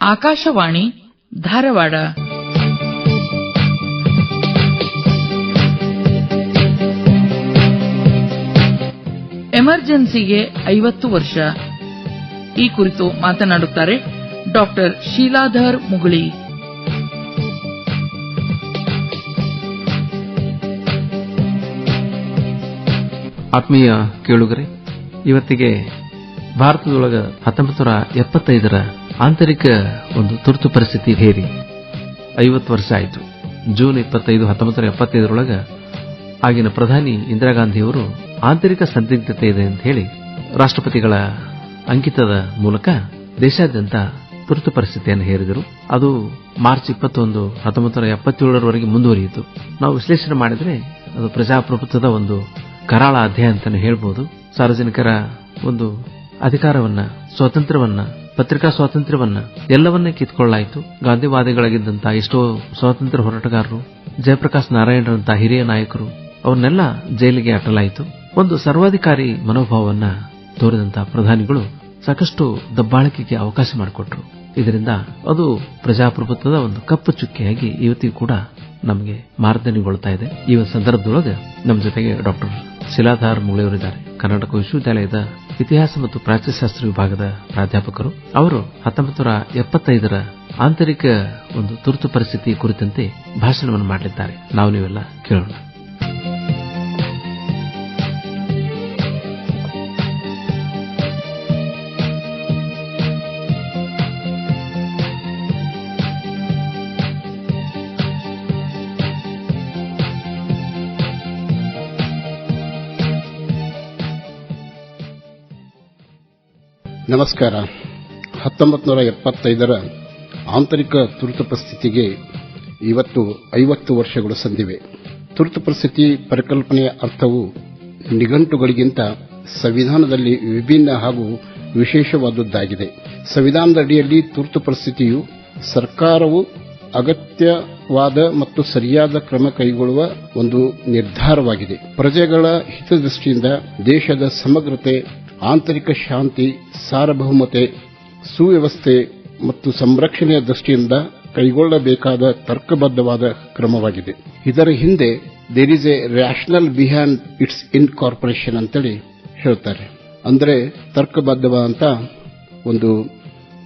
ಆಕಾಶವಾಣಿ ಧಾರವಾಡ. ಎಮರ್ಜೆನ್ಸಿಗೆ ಐವತ್ತು ವರ್ಷ. ಈ ಕುರಿತು ಮಾತನಾಡುತ್ತಾರೆ ಡಾಕ್ಟರ್ ಶೀಲಾಧರ್ ಮುಗುಳಿ. ಆತ್ಮೀಯ ಕೇಳುಗರೆ, ಇವತ್ತಿಗೆ ಭಾರತದೊಳಗ ಹತ್ತೊಂಬತ್ತು ನೂರ ಎಪ್ಪತ್ತೈದರ ಆಂತರಿಕ ಒಂದು ತುರ್ತು ಪರಿಸ್ಥಿತಿ ಹೇರಿ. ಐವತ್ತು ವರ್ಷ ಆಯಿತು. ಜೂನ್ ಇಪ್ಪತ್ತೈದು, ಹತ್ತೊಂಬತ್ತು ನೂರ ಎಪ್ಪತ್ತೈದರೊಳಗ ಆಗಿನ ಪ್ರಧಾನಿ ಇಂದಿರಾ ಗಾಂಧಿಯವರು ಆಂತರಿಕ ಸಂದಿಗ್ಧತೆ ಇದೆ ಅಂತ ಹೇಳಿ ರಾಷ್ಟ್ರಪತಿಗಳ ಅಂಕಿತದ ಮೂಲಕ ದೇಶಾದ್ಯಂತ ತುರ್ತು ಪರಿಸ್ಥಿತಿಯನ್ನು ಹೇರಿದರು. ಅದು ಮಾರ್ಚ್ ಇಪ್ಪತ್ತೊಂದು, ಹತ್ತೊಂಬತ್ತು ಎಪ್ಪತ್ತೇಳರವರೆಗೆ ಮುಂದುವರಿಯಿತು. ನಾವು ವಿಶ್ಲೇಷಣೆ ಮಾಡಿದರೆ ಅದು ಪ್ರಜಾಪ್ರಭುತ್ವದ ಒಂದು ಕರಾಳ ಅಧ್ಯಾಯ ಹೇಳಬಹುದು ಹೇಳ್ಬೋದು. ಸಾರ್ವಜನಿಕರ ಒಂದು ಅಧಿಕಾರವನ್ನ, ಸ್ವಾತಂತ್ರ್ಯವನ್ನ ಪತ್ರಿಕಾ ಸ್ವಾತಂತ್ರ್ಯವನ್ನ ಎಲ್ಲವನ್ನ ಕಿತ್ಕೊಳ್ಳಾಯಿತು. ಗಾಂಧಿವಾದಿಗಳಾಗಿದ್ದಂತಹ ಎಷ್ಟೋ ಸ್ವಾತಂತ್ರ್ಯ ಹೋರಾಟಗಾರರು, ಜಯಪ್ರಕಾಶ್ ನಾರಾಯಣರಂತಹ ಹಿರಿಯ ನಾಯಕರು, ಅವನ್ನೆಲ್ಲ ಜೈಲಿಗೆ ಅಟ್ಟಲಾಯಿತು. ಒಂದು ಸರ್ವಾಧಿಕಾರಿ ಮನೋಭಾವವನ್ನ ತೋರಿದಂತಹ ಪ್ರಧಾನಿಗಳು ಸಾಕಷ್ಟು ದಬ್ಬಾಳಿಕೆಗೆ ಅವಕಾಶ ಮಾಡಿಕೊಟ್ರು. ಇದರಿಂದ ಅದು ಪ್ರಜಾಪ್ರಭುತ್ವದ ಒಂದು ಕಪ್ಪು ಚುಕ್ಕೆಯಾಗಿ ಇವತ್ತಿಗೂ ಕೂಡ ನಮಗೆ ಮಾರ್ಧನೆಗೊಳ್ತಾ ಇದೆ. ಈ ಸಂದರ್ಭದೊಳಗೆ ನಮ್ಮ ಜೊತೆಗೆ ಡಾಕ್ಟರ್ ಶಿಲಾಧಾರ್ ಮುಳೆಯವರಿದ್ದಾರೆ ಕರ್ನಾಟಕ ವಿಶ್ವವಿದ್ಯಾಲಯದ ಇತಿಹಾಸ ಮತ್ತು ಪ್ರಾಚ್ಯಶಾಸ್ತ್ರ ವಿಭಾಗದ ಪ್ರಾಧ್ಯಾಪಕರು. ಅವರು ಹತ್ತೊಂಬತ್ತು ನೂರ ಎಪ್ಪತ್ತೈದರ ಆಂತರಿಕ ಒಂದು ತುರ್ತು ಪರಿಸ್ಥಿತಿ ಕುರಿತಂತೆ ಭಾಷಣವನ್ನು ಮಾಡಲಿದ್ದಾರೆ. ನಾವು ನೀವೆಲ್ಲ ಕೇಳೋಣ. ನಮಸ್ಕಾರ. ಹತ್ತೊಂಬತ್ತು ನೂರ ಎಪ್ಪತ್ತೈದರ ಆಂತರಿಕ ತುರ್ತು ಪರಿಸ್ಥಿತಿಗೆ ಇವತ್ತು ಐವತ್ತು ವರ್ಷಗಳು ಸಂದಿವೆ. ತುರ್ತು ಪರಿಸ್ಥಿತಿ ಪರಿಕಲ್ಪನೆಯ ಅರ್ಥವು ನಿಘಂಟುಗಳಿಗಿಂತ ಸಂವಿಧಾನದಲ್ಲಿ ವಿಭಿನ್ನ ಹಾಗೂ ವಿಶೇಷವಾದದ್ದಾಗಿದೆ. ಸಂವಿಧಾನದ ಅಡಿಯಲ್ಲಿ ತುರ್ತು ಪರಿಸ್ಥಿತಿಯು ಸರ್ಕಾರವು ಅಗತ್ಯವಾದ ಮತ್ತು ಸರಿಯಾದ ಕ್ರಮ ಕೈಗೊಳ್ಳುವ ಒಂದು ನಿರ್ಧಾರವಾಗಿದೆ. ಪ್ರಜೆಗಳ ಹಿತದೃಷ್ಟಿಯಿಂದ ದೇಶದ ಸಮಗ್ರತೆ ಆಂತರಿಕ ಶಾಂತಿ, ಸಾರ್ವಭೌಮತೆ, ಸುವ್ಯವಸ್ಥೆ ಮತ್ತು ಸಂರಕ್ಷಣೆಯ ದೃಷ್ಟಿಯಿಂದ ಕೈಗೊಳ್ಳಬೇಕಾದ ತರ್ಕಬದ್ಧವಾದ ಕ್ರಮವಾಗಿದೆ. ಇದರ ಹಿಂದೆ there is a rational behind its incorporation ಅಂತೇಳಿ ಹೇಳ್ತಾರೆ ಅಂದರೆ ತರ್ಕಬದ್ಧವಾದಂತ ಒಂದು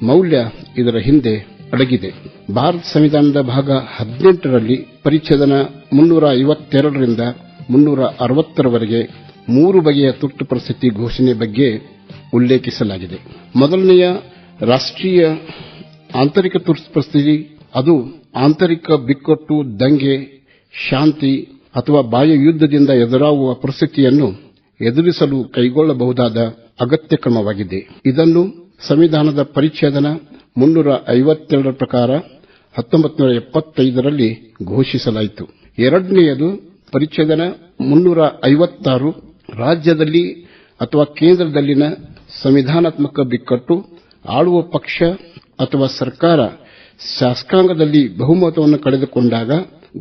ಮೌಲ್ಯ ಇದರ ಹಿಂದೆ ಅಡಗಿದೆ. ಭಾರತ ಸಂವಿಧಾನದ ಭಾಗ ಹದಿನೆಂಟರಲ್ಲಿ ಪರಿಚ್ಛೇದನ ಮುನ್ನೂರ ಐವತ್ತೆರಡರಿಂದ ಮುನ್ನೂರ ಅರವತ್ತರವರೆಗೆ ಮೂರು ಬಗೆಯ ತುರ್ತು ಪರಿಸ್ಥಿತಿ ಘೋಷಣೆ ಬಗ್ಗೆ ಉಲ್ಲೇಖಿಸಲಾಗಿದೆ. ಮೊದಲನೆಯ ರಾಷ್ಟ್ರೀಯ ಆಂತರಿಕ ತುರ್ತು ಪರಿಸ್ಥಿತಿ, ಅದು ಆಂತರಿಕ ಬಿಕ್ಕಟ್ಟು, ದಂಗೆ, ಶಾಂತಿ ಅಥವಾ ಬಾಹ್ಯ ಯುದ್ಧದಿಂದ ಎದುರಾಗುವ ಪರಿಸ್ಥಿತಿಯನ್ನು ಎದುರಿಸಲು ಕೈಗೊಳ್ಳಬಹುದಾದ ಅಗತ್ಯ ಕ್ರಮವಾಗಿದೆ. ಇದನ್ನು ಸಂವಿಧಾನದ ಪರಿಚ್ಛೇದನ ಮುನ್ನೂರ ಐವತ್ತೆರಡರ ಪ್ರಕಾರ ಹತ್ತೊಂಬತ್ತು ನೂರ ಎಪ್ಪತ್ತೈದರಲ್ಲಿ ಘೋಷಿಸಲಾಯಿತು. ಎರಡನೆಯದು ಪರಿಚ್ಛೇದನ ಮುನ್ನೂರ ಐವತ್ತಾರು ರಾಜ್ಯದಲ್ಲಿ ಅಥವಾ ಕೇಂದ್ರದಲ್ಲಿನ ಸಂವಿಧಾನಾತ್ಮಕ ಬಿಕ್ಕಟ್ಟು, ಆಳುವ ಪಕ್ಷ ಅಥವಾ ಸರ್ಕಾರ ಶಾಸಕಾಂಗದಲ್ಲಿ ಬಹುಮತವನ್ನು ಕಳೆದುಕೊಂಡಾಗ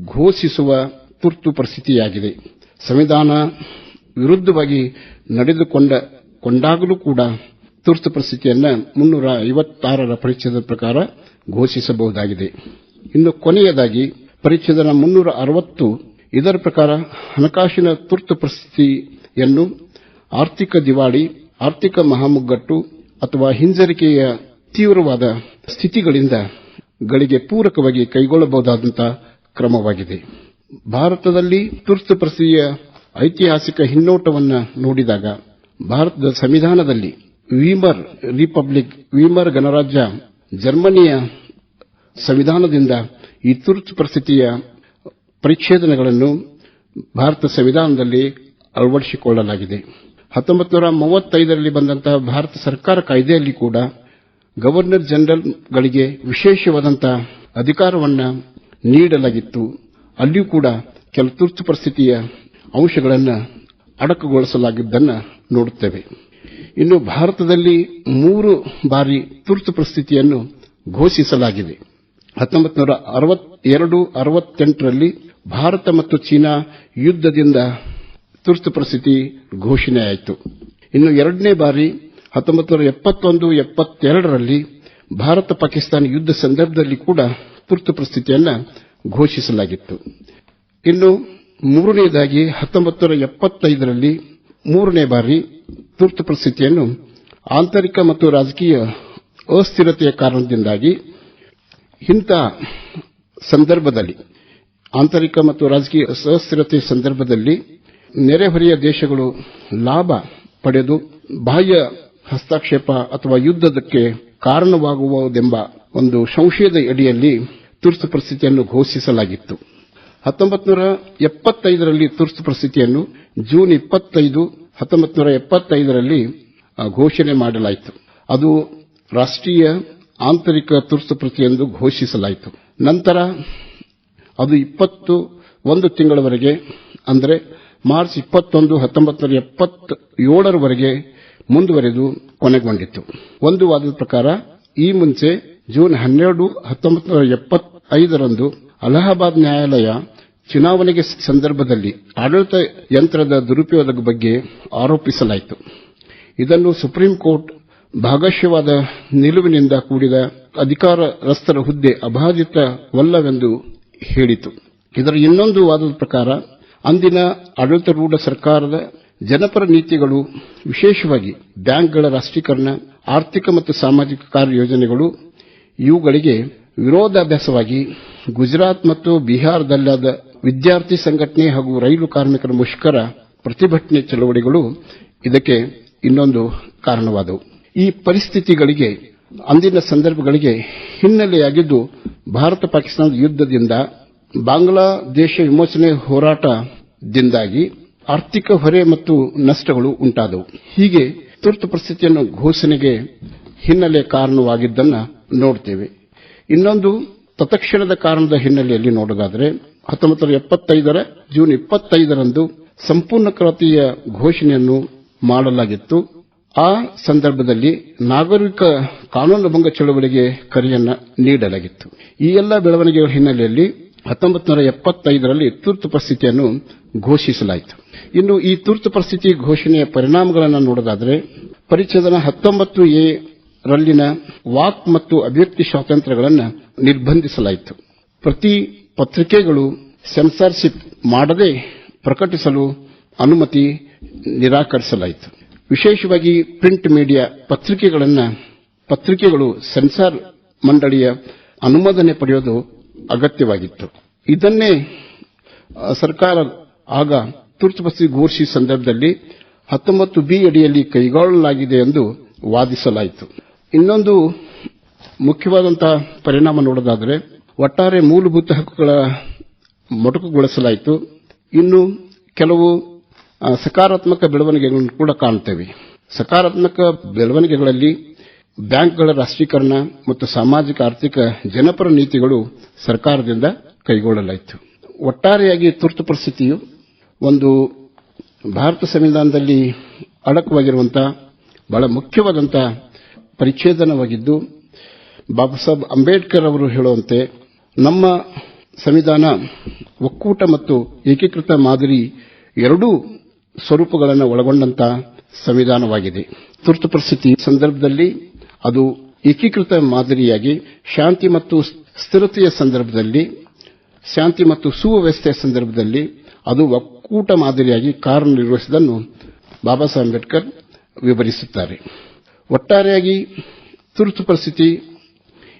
ಘೋಷಿಸುವ ತುರ್ತು ಪರಿಸ್ಥಿತಿಯಾಗಿದೆ. ಸಂವಿಧಾನ ವಿರುದ್ಧವಾಗಿ ನಡೆದುಕೊಂಡ, ಕೊಂಡಾಗಲೂ ಕೂಡ ತುರ್ತು ಪರಿಸ್ಥಿತಿಯನ್ನು ಮುನ್ನೂರ ಐವತ್ತಾರರ ಪರಿಚ್ಛೇದದ ಪ್ರಕಾರ ಘೋಷಿಸಬಹುದಾಗಿದೆ. ಇನ್ನು ಕೊನೆಯದಾಗಿ, ಪರಿಚ್ಛೇದನ ಮುನ್ನೂರ ಅರವತ್ತು ಇದರ ಪ್ರಕಾರ ಹಣಕಾಸಿನ ತುರ್ತು ಪರಿಸ್ಥಿತಿಯನ್ನು ಆರ್ಥಿಕ ದಿವಾಳಿ, ಆರ್ಥಿಕ ಮಹಾಮುಗ್ಗಟ್ಟು ಅಥವಾ ಹಿಂಜರಿಕೆಯ ತೀವ್ರವಾದ ಸ್ಥಿತಿಗಳಿಂದ ಗಳಿಗೆ ಪೂರಕವಾಗಿ ಕೈಗೊಳ್ಳಬಹುದಾದಂತಹ ಕ್ರಮವಾಗಿದೆ. ಭಾರತದಲ್ಲಿ ತುರ್ತು ಪರಿಸ್ಥಿತಿಯ ಐತಿಹಾಸಿಕ ಹಿನ್ನೋಟವನ್ನು ನೋಡಿದಾಗ ಭಾರತದ ಸಂವಿಧಾನದಲ್ಲಿ ವೀಮರ್ ರಿಪಬ್ಲಿಕ್, ವೀಮರ್ ಗಣರಾಜ್ಯ ಜರ್ಮನಿಯ ಸಂವಿಧಾನದಿಂದ ಈ ತುರ್ತು ಪರಿಸ್ಥಿತಿಯ ಪರಿಚ್ಛೇದನಗಳನ್ನು ಭಾರತ ಸಂವಿಧಾನದಲ್ಲಿ ಅಳವಡಿಸಿಕೊಳ್ಳಲಾಗಿದೆ. ಹತ್ತೊಂಬತ್ತು ನೂರ ಮೂವತ್ತೈದರಲ್ಲಿ ಬಂದಂತಹ ಭಾರತ ಸರ್ಕಾರ ಕಾಯ್ದೆಯಲ್ಲಿ ಕೂಡ ಗವರ್ನರ್ ಜನರಲ್ಗಳಿಗೆ ವಿಶೇಷವಾದಂತಹ ಅಧಿಕಾರವನ್ನು ನೀಡಲಾಗಿತ್ತು. ಅಲ್ಲಿಯೂ ಕೂಡ ಕೆಲ ತುರ್ತು ಪರಿಸ್ಥಿತಿಯ ಅಂಶಗಳನ್ನು ಅಡಕುಗೊಳಿಸಲಾಗಿದ್ದನ್ನು ನೋಡುತ್ತೇವೆ. ಇನ್ನು ಭಾರತದಲ್ಲಿ ಮೂರು ಬಾರಿ ತುರ್ತು ಪರಿಸ್ಥಿತಿಯನ್ನು ಘೋಷಿಸಲಾಗಿದೆ. ಹತ್ತೊಂಬತ್ತು ನೂರ ಅರವತ್ತೆರಡು ಅರವತ್ತೆಂಟರಲ್ಲಿ ಭಾರತ ಮತ್ತು ಚೀನಾ ಯುದ್ಧದಿಂದ ತುರ್ತು ಪರಿಸ್ಥಿತಿ ಘೋಷಣೆಯಾಯಿತು ಇನ್ನು ಎರಡನೇ ಬಾರಿ ಹತ್ತೊಂಬತ್ತು ನೂರ ಎಪ್ಪತ್ತೊಂದು, ಎಪ್ಪತ್ತೆರಡರಲ್ಲಿ ಭಾರತ ಪಾಕಿಸ್ತಾನ ಯುದ್ಧ ಸಂದರ್ಭದಲ್ಲಿ ಕೂಡ ತುರ್ತು ಪರಿಸ್ಥಿತಿಯನ್ನು ಘೋಷಿಸಲಾಗಿತ್ತು. ಇನ್ನು ಮೂರನೆಯದಾಗಿ ಹತ್ತೊಂಬತ್ತು ನೂರ ಎಪ್ಪತ್ತೈದರಲ್ಲಿ ಮೂರನೇ ಬಾರಿ ತುರ್ತು ಪರಿಸ್ಥಿತಿಯನ್ನು ಆಂತರಿಕ ಮತ್ತು ರಾಜಕೀಯ ಅಸ್ಥಿರತೆಯ ಕಾರಣದಿಂದಾಗಿ ಇಂಥ ಸಂದರ್ಭದಲ್ಲಿ, ಆಂತರಿಕ ಮತ್ತು ರಾಜಕೀಯ ಅಸ್ಥಿರತೆಯ ಸಂದರ್ಭದಲ್ಲಿ ನೆರೆಹೊರೆಯ ದೇಶಗಳು ಲಾಭ ಪಡೆದು ಬಾಹ್ಯ ಹಸ್ತಕ್ಷೇಪ ಅಥವಾ ಯುದ್ಧಕ್ಕೆ ಕಾರಣವಾಗುವುದೆಂಬ ಒಂದು ಸಂಶಯದ ಅಡಿಯಲ್ಲಿ ತುರ್ತು ಪರಿಸ್ಥಿತಿಯನ್ನು ಘೋಷಿಸಲಾಗಿತ್ತು. ಹತ್ತೊಂಬತ್ತು ನೂರ ಎಪ್ಪತ್ತೈದರಲ್ಲಿ ತುರ್ತು ಪರಿಸ್ಥಿತಿಯನ್ನು ಜೂನ್ ಇಪ್ಪತ್ತೈದು ಹತ್ತೊಂಬತ್ತು ಎಪ್ಪತ್ತೈದರಲ್ಲಿ ಘೋಷಣೆ ಮಾಡಲಾಯಿತು. ಅದು ರಾಷ್ಟ್ರೀಯ ಆಂತರಿಕ ತುರ್ತು ಪ್ರತಿ ಎಂದು ಘೋಷಿಸಲಾಯಿತು. ನಂತರ ಅದು ಇಪ್ಪತ್ತು ಒಂದು ತಿಂಗಳವರೆಗೆ, ಅಂದರೆ ಮಾರ್ಚ್ ಇಪ್ಪತ್ತೊಂದು ಹತ್ತೊಂಬತ್ತು ಎಪ್ಪತ್ತೇಳರವರೆಗೆ ಮುಂದುವರೆದು ಕೊನೆಗೊಂಡಿತ್ತು. ಒಂದು ವಾದದ ಪ್ರಕಾರ, ಈ ಮುಂಚೆ ಜೂನ್ ಹನ್ನೆರಡು ಹತ್ತೊಂಬತ್ತು ನೂರ ಎಪ್ಪತ್ತೈದರಂದು ಅಲಹಾಬಾದ್ ನ್ಯಾಯಾಲಯ ಚುನಾವಣೆಗೆ ಸಂದರ್ಭದಲ್ಲಿ ಆಡಳಿತ ಯಂತ್ರದ ದುರುಪಯೋಗದ ಬಗ್ಗೆ ಆರೋಪಿಸಲಾಯಿತು. ಇದನ್ನು ಸುಪ್ರೀಂ ಕೋರ್ಟ್ ಭಾಗಶ್ಯವಾದ ನಿಲುವಿನಿಂದ ಕೂಡಿದ ಅಧಿಕಾರ ರಸ್ತರ ಹುದ್ದೆ ಅಬಾಧಿತವಲ್ಲವೆಂದು ಹೇಳಿತು. ಇದರ ಇನ್ನೊಂದು ವಾದದ ಪ್ರಕಾರ ಅಂದಿನ ಆಡಳಿತಾರೂಢ ಸರ್ಕಾರದ ಜನಪರ ನೀತಿಗಳು, ವಿಶೇಷವಾಗಿ ಬ್ಯಾಂಕ್ಗಳ ರಾಷ್ಟ್ರೀಕರಣ, ಆರ್ಥಿಕ ಮತ್ತು ಸಾಮಾಜಿಕ ಕಾರ್ಯಯೋಜನೆಗಳು ಇವುಗಳಿಗೆ ವಿರೋಧಾಭ್ಯಾಸವಾಗಿ ಗುಜರಾತ್ ಮತ್ತು ಬಿಹಾರದಲ್ಲಾದ ವಿದ್ಯಾರ್ಥಿ ಸಂಘಟನೆ ಹಾಗೂ ರೈಲು ಕಾರ್ಮಿಕರ ಮುಷ್ಕರ ಪ್ರತಿಭಟನೆ ಚಳವಳಿಗಳು ಇದಕ್ಕೆ ಇನ್ನೊಂದು ಕಾರಣವಾದವು. ಈ ಪರಿಸ್ಥಿತಿಗಳಿಗೆ, ಅಂದಿನ ಸಂದರ್ಭಗಳಿಗೆ ಹಿನ್ನೆಲೆಯಾಗಿದ್ದು ಭಾರತ ಪಾಕಿಸ್ತಾನದ ಯುದ್ಧದಿಂದ ಬಾಂಗ್ಲಾದೇಶ ವಿಮೋಚನೆ ಹೋರಾಟದಿಂದಾಗಿ ಆರ್ಥಿಕ ಹೊರೆ ಮತ್ತು ನಷ್ಟಗಳು ಉಂಟಾದವು. ಹೀಗೆ ತುರ್ತು ಪರಿಸ್ಥಿತಿಯನ್ನು ಘೋಷಣೆಗೆ ಹಿನ್ನೆಲೆ ಕಾರಣವಾಗಿದ್ದನ್ನು ನೋಡ್ತೇವೆ. ಇನ್ನೊಂದು ತತ್ಕ್ಷಣದ ಕಾರಣದ ಹಿನ್ನೆಲೆಯಲ್ಲಿ ನೋಡೋದಾದರೆ ಹತ್ತೊಂಬತ್ತು ಎಪ್ಪತ್ತೈದರ ಜೂನ್ ಇಪ್ಪತ್ತೈದರಂದು ಸಂಪೂರ್ಣ ಕ್ರಾಂತಿಯ ಘೋಷಣೆಯನ್ನು ಮಾಡಲಾಗಿತ್ತು. ಆ ಸಂದರ್ಭದಲ್ಲಿ ನಾಗರಿಕ ಕಾನೂನು ಭಂಗ ಚಳವಳಿಗೆ ಕರೆಯನ್ನ ನೀಡಲಾಗಿತ್ತು. ಈ ಎಲ್ಲ ಬೆಳವಣಿಗೆಗಳ ಹಿನ್ನೆಲೆಯಲ್ಲಿ ಹತ್ತೊಂಬತ್ತು ನೂರ ಎಪ್ಪತ್ತೈದರಲ್ಲಿ ತುರ್ತು ಪರಿಸ್ಥಿತಿಯನ್ನು ಘೋಷಿಸಲಾಯಿತು. ಇನ್ನು ಈ ತುರ್ತು ಪರಿಸ್ಥಿತಿ ಘೋಷಣೆಯ ಪರಿಣಾಮಗಳನ್ನು ನೋಡೋದಾದರೆ ಪರಿಚಯದ ಹತ್ತೊಂಬತ್ತು ಎ ರಲ್ಲಿನ ವಾಕ್ ಮತ್ತು ಅಭಿವ್ಯಕ್ತಿ ಸ್ವಾತಂತ್ರ್ಯಗಳನ್ನು ನಿರ್ಬಂಧಿಸಲಾಯಿತು. ಪ್ರತಿ ಪತ್ರಿಕೆಗಳು ಸೆನ್ಸಾರ್ಶಿಪ್ ಮಾಡದೆ ಪ್ರಕಟಿಸಲು ಅನುಮತಿ ನಿರಾಕರಿಸಲಾಯಿತು. ವಿಶೇಷವಾಗಿ ಪ್ರಿಂಟ್ ಮೀಡಿಯಾ ಪತ್ರಿಕೆಗಳನ್ನು, ಪತ್ರಿಕೆಗಳು ಸೆನ್ಸಾರ್ ಮಂಡಳಿಯ ಅನುಮೋದನೆ ಪಡೆಯೋದು ಅಗತ್ಯವಾಗಿತ್ತು. ಇದನ್ನೇ ಸರ್ಕಾರ ಆಗ ತುರ್ತು ಪರಿಸ್ಥಿತಿ ಘೋಷಿ ಸಂದರ್ಭದಲ್ಲಿ ಹತ್ತೊಂಬತ್ತು ಬಿ ಅಡಿಯಲ್ಲಿ ಕೈಗೊಳ್ಳಲಾಗಿದೆ ಎಂದು ವಾದಿಸಲಾಯಿತು. ಇನ್ನೊಂದು ಮುಖ್ಯವಾದಂತಹ ಪರಿಣಾಮ ನೋಡೋದಾದರೆ, ಒಟ್ಟಾರೆ ಮೂಲಭೂತ ಹಕ್ಕುಗಳ ಮೊಟಕುಗೊಳಿಸಲಾಯಿತು. ಇನ್ನು ಕೆಲವು ಸಕಾರಾತ್ಮಕ ಬೆಳವಣಿಗೆಗಳನ್ನು ಕೂಡ ಕಾಣುತ್ತೇವೆ ಸಕಾರಾತ್ಮಕ ಬೆಳವಣಿಗೆಗಳಲ್ಲಿ ಬ್ಯಾಂಕ್ಗಳ ರಾಷ್ಟ್ರೀಕರಣ ಮತ್ತು ಸಾಮಾಜಿಕ, ಆರ್ಥಿಕ, ಜನಪರ ನೀತಿಗಳು ಸರ್ಕಾರದಿಂದ ಕೈಗೊಳ್ಳಲಾಯಿತು. ಒಟ್ಟಾರೆಯಾಗಿ ತುರ್ತು ಪರಿಸ್ಥಿತಿಯು ಒಂದು ಭಾರತ ಸಂವಿಧಾನದಲ್ಲಿ ಅಡಕವಾಗಿರುವಂತಹ ಬಹಳ ಮುಖ್ಯವಾದಂತಹ ಪರಿಚ್ಛೇದನವಾಗಿದ್ದು ಬಾಬಾ ಸಾಹೇಬ್ ಅಂಬೇಡ್ಕರ್ ಅವರು ಹೇಳುವಂತೆ, ನಮ್ಮ ಸಂವಿಧಾನ ಒಕ್ಕೂಟ ಮತ್ತು ಏಕೀಕೃತ ಮಾದರಿ ಎರಡೂ ಸ್ವರೂಪಗಳನ್ನು ಒಳಗೊಂಡಂತಹ ಸಂವಿಧಾನವಾಗಿದೆ. ತುರ್ತು ಪರಿಸ್ಥಿತಿ ಸಂದರ್ಭದಲ್ಲಿ ಅದು ಏಕೀಕೃತ ಮಾದರಿಯಾಗಿ ಶಾಂತಿ ಮತ್ತು ಸ್ಥಿರತೆಯ ಸಂದರ್ಭದಲ್ಲಿ, ಶಾಂತಿ ಮತ್ತು ಸುವ್ಯವಸ್ಥೆಯ ಸಂದರ್ಭದಲ್ಲಿ ಅದು ಒಕ್ಕೂಟ ಮಾದರಿಯಾಗಿ ಕಾರ್ಯನಿರ್ವಹಿಸುವುದನ್ನು ಬಾಬಾ ಸಾಹೇಬ್ ಅಂಬೇಡ್ಕರ್ ವಿವರಿಸುತ್ತಾರೆ. ಒಟ್ಟಾರೆಯಾಗಿ ತುರ್ತು ಪರಿಸ್ಥಿತಿ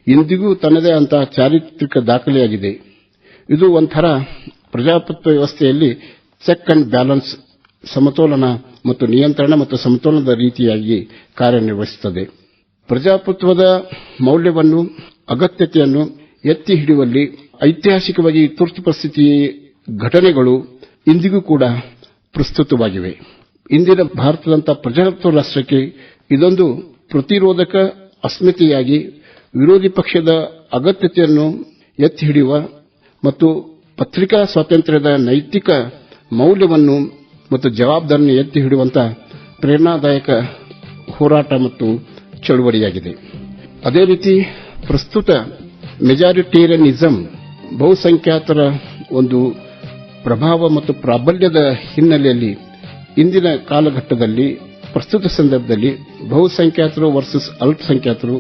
ಇಂದಿಗೂ ತನ್ನದೇ ಅಂತಹ ಚಾರಿತ್ರಿಕ ದಾಖಲೆಯಾಗಿದೆ. ಇದು ಒಂಥರ ಪ್ರಜಾಪ್ರಭುತ್ವ ವ್ಯವಸ್ಥೆಯಲ್ಲಿ ಚೆಕ್ ಅಂಡ್ ಬ್ಯಾಲೆನ್ಸ್ ಸಮತೋಲನ ಮತ್ತು ನಿಯಂತ್ರಣ ಮತ್ತು ಸಮತೋಲನದ ರೀತಿಯಾಗಿ ಕಾರ್ಯನಿರ್ವಹಿಸುತ್ತದೆ ಪ್ರಜಾಪ್ರಭುತ್ವದ ಮೌಲ್ಯವನ್ನು, ಅಗತ್ಯತೆಯನ್ನು ಎತ್ತಿ ಹಿಡಿಯುವಲ್ಲಿ ಐತಿಹಾಸಿಕವಾಗಿ ತುರ್ತು ಪರಿಸ್ಥಿತಿ ಘಟನೆಗಳು ಇಂದಿಗೂ ಕೂಡ ಪ್ರಸ್ತುತವಾಗಿವೆ. ಇಂದಿನ ಭಾರತದಂತಹ ಪ್ರಜಾಪ್ರಭುತ್ವ ರಾಷ್ಟ್ರಕ್ಕೆ ಇದೊಂದು ಪ್ರತಿರೋಧಕ ಅಸ್ಮಿತೆಯಾಗಿ ವಿರೋಧಿ ಪಕ್ಷದ ಅಗತ್ಯತೆಯನ್ನು ಎತ್ತಿ ಹಿಡಿಯುವ ಮತ್ತು ಪತ್ರಿಕಾ ಸ್ವಾತಂತ್ರ್ಯದ ನೈತಿಕ ಮೌಲ್ಯವನ್ನು ಮತ್ತು ಜವಾಬ್ದಾರಿಯನ್ನು ಎತ್ತಿ ಹಿಡಿಯುವಂತಹ ಪ್ರೇರಣಾದಾಯಕ ಹೋರಾಟ ಮತ್ತು ಚಳುವಳಿಯಾಗಿದೆ. ಅದೇ ರೀತಿ ಪ್ರಸ್ತುತ ಮೆಜಾರಿಟೇರಿಯನಿಸಂ ಬಹುಸಂಖ್ಯಾತರ ಒಂದು ಪ್ರಭಾವ ಮತ್ತು ಪ್ರಾಬಲ್ಯದ ಹಿನ್ನೆಲೆಯಲ್ಲಿ ಇಂದಿನ ಕಾಲಘಟ್ಟದಲ್ಲಿ, ಪ್ರಸ್ತುತ ಸಂದರ್ಭದಲ್ಲಿ ಬಹುಸಂಖ್ಯಾತರು ವರ್ಸಸ್ ಅಲ್ಪಸಂಖ್ಯಾತರು,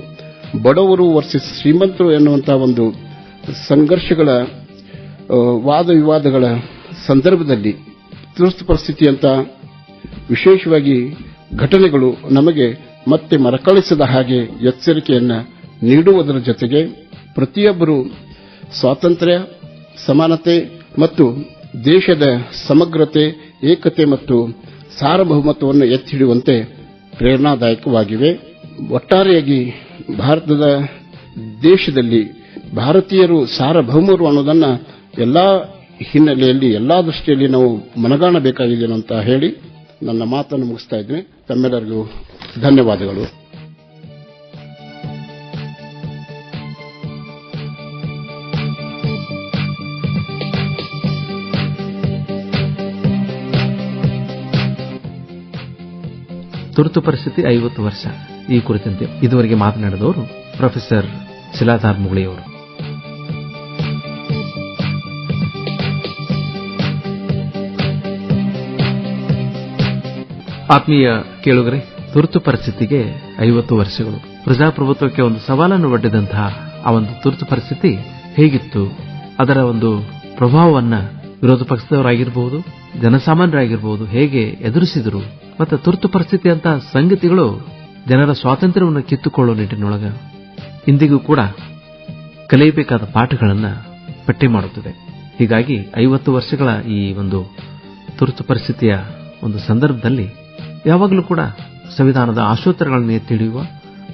ಬಡವರು ವರ್ಸಸ್ ಶ್ರೀಮಂತರು ಎನ್ನುವಂತಹ ಒಂದು ಸಂಘರ್ಷಗಳ ವಾದ ವಿವಾದಗಳ ಸಂದರ್ಭದಲ್ಲಿ ತುರ್ತು ಪರಿಸ್ಥಿತಿಯಂತಹ ವಿಶೇಷವಾಗಿ ಘಟನೆಗಳು ನಮಗೆ ಮತ್ತೆ ಮರಕಳಿಸದ ಹಾಗೆ ಎಚ್ಚರಿಕೆಯನ್ನು ನೀಡುವುದರ ಜೊತೆಗೆ ಪ್ರತಿಯೊಬ್ಬರು ಸ್ವಾತಂತ್ರ್ಯ, ಸಮಾನತೆ ಮತ್ತು ದೇಶದ ಸಮಗ್ರತೆ, ಏಕತೆ ಮತ್ತು ಸಾರ್ವಭೌಮತ್ವವನ್ನು ಎತ್ತಿ ಹಿಡಿಯುವಂತೆ ಪ್ರೇರಣಾದಾಯಕವಾಗಿವೆ. ಒಟ್ಟಾರೆಯಾಗಿ ಭಾರತದ ದೇಶದಲ್ಲಿ ಭಾರತೀಯರು ಸಾರ್ವಭೌಮರು ಅನ್ನೋದನ್ನು ಎಲ್ಲಾ ಹಿನ್ನೆಲೆಯಲ್ಲಿ, ಎಲ್ಲಾ ದೃಷ್ಟಿಯಲ್ಲಿ ನಾವು ಮನಗಾಣಬೇಕಾಗಿದೆ ಅಂತ ಹೇಳಿ ನನ್ನ ಮಾತನ್ನು ಮುಗಿಸ್ತಾ ಇದ್ದೇನೆ. ತಮ್ಮೆಲ್ಲರಿಗೂ ಧನ್ಯವಾದಗಳು. ತುರ್ತು ಪರಿಸ್ಥಿತಿ ಐವತ್ತು ವರ್ಷ. ಈ ಕುರಿತಂತೆ ಇದುವರೆಗೆ ಮಾತನಾಡಿದವರು ಪ್ರೊಫೆಸರ್ ಶಿಲಾಧಾರ್ ಮುಗಳಿಯವರು. ಆತ್ಮೀಯ ಕೇಳುಗರೆ, ತುರ್ತು ಪರಿಸ್ಥಿತಿಗೆ ಐವತ್ತು ವರ್ಷಗಳು. ಪ್ರಜಾಪ್ರಭುತ್ವಕ್ಕೆ ಒಂದು ಸವಾಲನ್ನು ಒಡ್ಡಿದಂತಹ ಆ ಒಂದು ತುರ್ತು ಪರಿಸ್ಥಿತಿ ಹೇಗಿತ್ತು? ಅದರ ಒಂದು ಪ್ರಭಾವವನ್ನ ವಿರೋಧ ಪಕ್ಷದವರಾಗಿರಬಹುದು ಜನಸಾಮಾನ್ಯರಾಗಿರಬಹುದು ಹೇಗೆ ಎದುರಿಸಿದರು? ಮತ್ತು ತುರ್ತು ಪರಿಸ್ಥಿತಿ ಅಂತ ಸಂಗತಿಗಳು ಜನರ ಸ್ವಾತಂತ್ರ್ಯವನ್ನು ಕಿತ್ತುಕೊಳ್ಳುವ ನಿಟ್ಟಿನೊಳಗ ಇಂದಿಗೂ ಕೂಡ ಕಲಿಯಬೇಕಾದ ಪಾಠಗಳನ್ನು ಪಟ್ಟಿ ಮಾಡುತ್ತದೆ. ಹೀಗಾಗಿ ಐವತ್ತು ವರ್ಷಗಳ ಈ ಒಂದು ತುರ್ತು ಪರಿಸ್ಥಿತಿಯ ಒಂದು ಸಂದರ್ಭದಲ್ಲಿ ಯಾವಾಗಲೂ ಕೂಡ ಸಂವಿಧಾನದ ಆಶೋತ್ತರಗಳನ್ನು ಎತ್ತಿ ಹಿಡಿಯುವ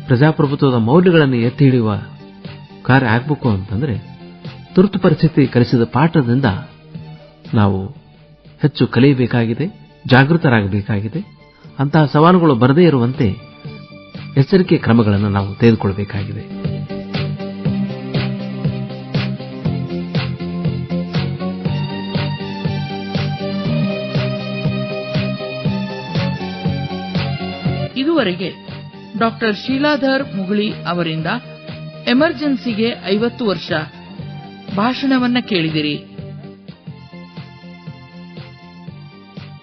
ಪ್ರಜಾಪ್ರಭುತ್ವದ ಮೌಲ್ಯಗಳನ್ನು ಎತ್ತಿ ಹಿಡಿಯುವ ಕಾರ್ಯ ಆಗಬೇಕು ಅಂತಂದ್ರೆ ತುರ್ತು ಪರಿಸ್ಥಿತಿ ಕಲಿಸಿದ ಪಾಠದಿಂದ ನಾವು ಹೆಚ್ಚು ಕಲಿಯಬೇಕಾಗಿದೆ, ಜಾಗೃತರಾಗಬೇಕಾಗಿದೆ. ಅಂತಹ ಸವಾಲುಗಳು ಬರದೇ ಇರುವಂತೆ ಎಚ್ಚರಿಕೆ ಕ್ರಮಗಳನ್ನು ನಾವು ತೆಗೆದುಕೊಳ್ಳಬೇಕಾಗಿದೆ ಇದುವರೆಗೆ ಡಾಕ್ಟರ್ ಶೀಲಾಧರ್ ಮುಗುಳಿ ಅವರಿಂದ ಎಮರ್ಜೆನ್ಸಿಗೆ ಐವತ್ತು ವರ್ಷ ಭಾಷಣವನ್ನ ಕೇಳಿದಿರಿ.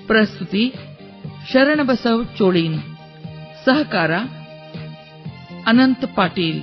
ಪ್ರಸ್ತುತಿ ಶರಣಬಸವ್ ಚೋಳಿನ್. ಸಹಕಾರ ಅನಂತ್ ಪಾಟೀಲ್.